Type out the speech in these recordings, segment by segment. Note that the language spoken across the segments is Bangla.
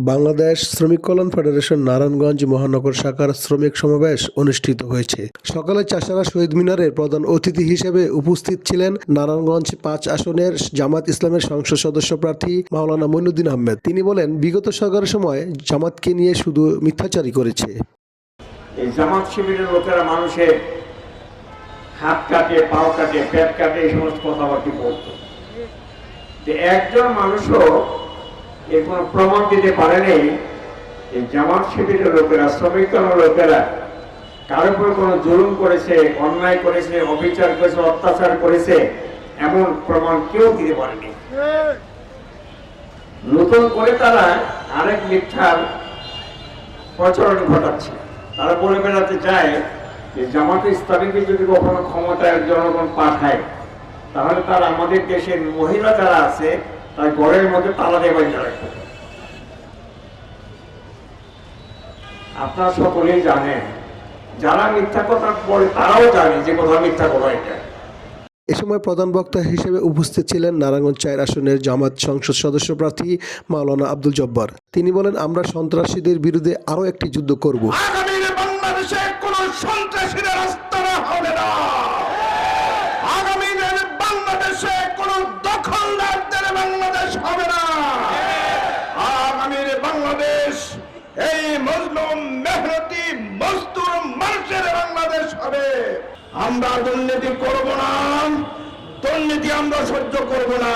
বাংলাদেশ শ্রমিক কল্যাণ ফেডারেশন নারায়ণগঞ্জ মহানগর শাখার শ্রমিক সমাবেশ অনুষ্ঠিত হয়েছে। সকালে চাষারা শহীদ মিনারের প্রধান অতিথি হিসেবে উপস্থিত ছিলেন নারায়ণগঞ্জ পাঁচ আসনের জামাত ইসলামের সংসদ সদস্য প্রার্থী মাওলানা মইনুদ্দিন আহমেদ। তিনি বলেন, বিগত সরকারের সময় জামাতকে নিয়ে শুধু মিথ্যাচারী করেছে। জামাত শিবিরের লোকেরা মানুষের হাত কাটে, পাও কাটে, পেট কাটে, এই সমস্ত বলতো। যে একজন মানুষও এর কোনো প্রমাণ দিতে পারেনি এই জামাত শিবিরের লোকেরা, শ্রমিক দলের লোকেরা কারোর উপর কোনো জুলুম করেছে, অন্যায় করেছে, অবিচার করেছে, অত্যাচার করেছে, এমন প্রমাণ কেউ দিতে পারেনি। নতুন করে তারা আরেক মিথ্যার প্রচলন ঘটাচ্ছে। তারা বলে বেড়াতে চায় যে, জামাত ইসলামীকে যদি কখনো ক্ষমতায় জনগণ পাঠায়, তাহলে তারা আমাদের দেশের মহিলা যারা আছে তার ঘরের মধ্যে তালা দিয়ে বাইরে রাখবে আপনারা সকলেই জানেন যারা মিথ্যা কথা বলে তারাও জানে যে কথা মিথ্যা কথা এটা। এ সময় প্রধান বক্তা হিসেবে উপস্থিত ছিলেন নারায়ণগঞ্জ চায়ের আসনের জামাত সংসদ সদস্য প্রার্থী মাওলানা আব্দুল জব্বার। তিনি বলেন আমরা সন্ত্রাসীদের বিরুদ্ধে আরও একটি যুদ্ধ করব। বাংলাদেশে কোন সন্ত্রাসীদের আস্তানা হবে না আগামীর বাংলাদেশে কোন দখলদারদের বাংলাদেশ হবে না আগামীর বাংলাদেশ এই মজলুম মেহনতি মজদুর মানুষের বাংলাদেশ হবে। আমরা দুর্নীতি করব না, দুর্নীতি আমরা সহ্য করব না।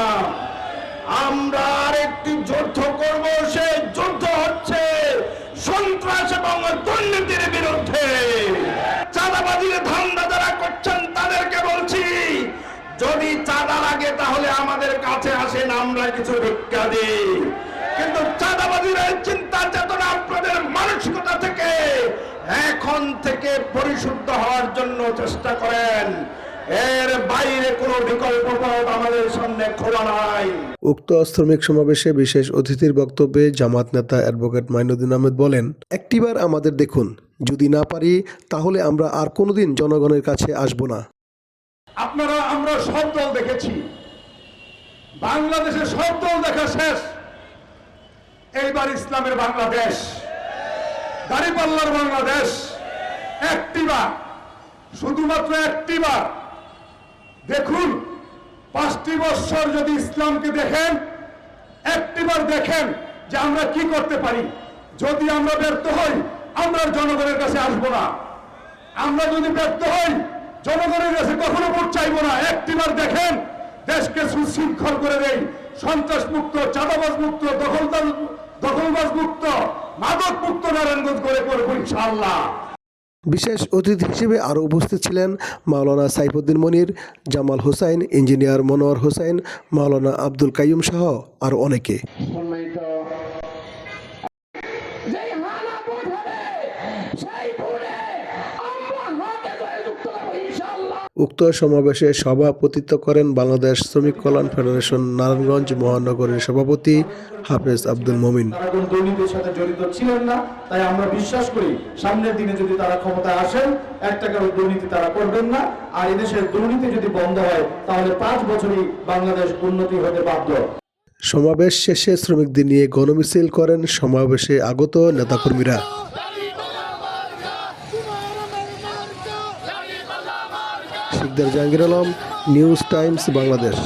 আমরা আরেকটি যুদ্ধ করব, সেই যুদ্ধ হচ্ছে সন্ত্রাস এবং দুর্নীতির বিরুদ্ধে। চাঁদাবাজির ধান্দা যারা করছেন, তাদেরকে বলছি, যদি চাঁদা লাগে তাহলে আমাদের কাছে আসেন, আমরা কিছু ভিক্ষা দিই। কিন্তু চাঁদাবাজির এই চিন্তা চেতনা আপনাদের মানসিকতা থেকে এখন থেকে পরিশুদ্ধ হওয়ার জন্য চেষ্টা করেন। এর বাইরে কোনো বিকল্প পথ আমাদের সামনে খোলা নাই। উক্ত শ্রমিক সমাবেশে বিশেষ অতিথির বক্তব্যে জামাত নেতা অ্যাডভোকেট মাইনুদ্দিন আহমেদ বলেন একটিবার আমাদের দেখুন। যদি না পারি তাহলে আমরা আর কোনোদিন জনগণের কাছে আসব না। আপনারা আমরা সব দল দেখেছি। বাংলাদেশের সব দল দেখা শেষ। এইবার ইসলামের বাংলাদেশ দাঁড়িপাল্লার বাংলাদেশ একটিবার শুধুমাত্র একটিবার দেখুন, পাঁচটি বৎসর যদি ইসলামকে দেখেন একটিবার দেখেন যে আমরা কি করতে পারি। যদি আমরা ব্যর্থ হই, আমরা জনগণের কাছে আসব না। আমরা যদি ব্যর্থ হই, জনগণের কাছে কখনো ভোট চাইব না। একটিবার দেখেন, দেশকে সুশৃঙ্খল করে দেই। সন্ত্রাস মুক্ত, চাঁদাবাজ মুক্ত, দখলদার দখলবাজ মুক্ত মাদক মুক্ত নারায়ণগঞ্জ করে করব ইনশাআল্লাহ। বিশেষ অতিথি হিসেবে আরও উপস্থিত ছিলেন মাওলানা সাইফুদ্দিন মনির জামাল হোসাইন ইঞ্জিনিয়ার মনোয়ার হোসাইন মাওলানা আব্দুল কাইম সহ আরও অনেকে। সেই ভোটে আমরা হাতে করে যুক্ত করব ইনশাআল্লাহ উক্ত সমাবেশে সভাপতিত্ব করেন বাংলাদেশ শ্রমিক কল্যাণ ফেডারেশন নারায়ণগঞ্জ মহানগরের সভাপতি হাফেজ আব্দুল মমিন। সাথে জড়িত ছিলেন না তাই আমরা বিশ্বাস করি সামনের দিনে যদি তারা ক্ষমতায় আসেন এক টাকার দুর্নীতি তারা করবেন না। আর এদেশের দুর্নীতি যদি বন্ধ হয় তাহলে পাঁচ বছরই বাংলাদেশ উন্নতি হতে বাধ্য। সমাবেশ শেষে শ্রমিকদের নিয়ে গণমিছিল করেন সমাবেশে আগত নেতাকর্মীরা। Sikdar Jahangir Alam news times Bangladesh.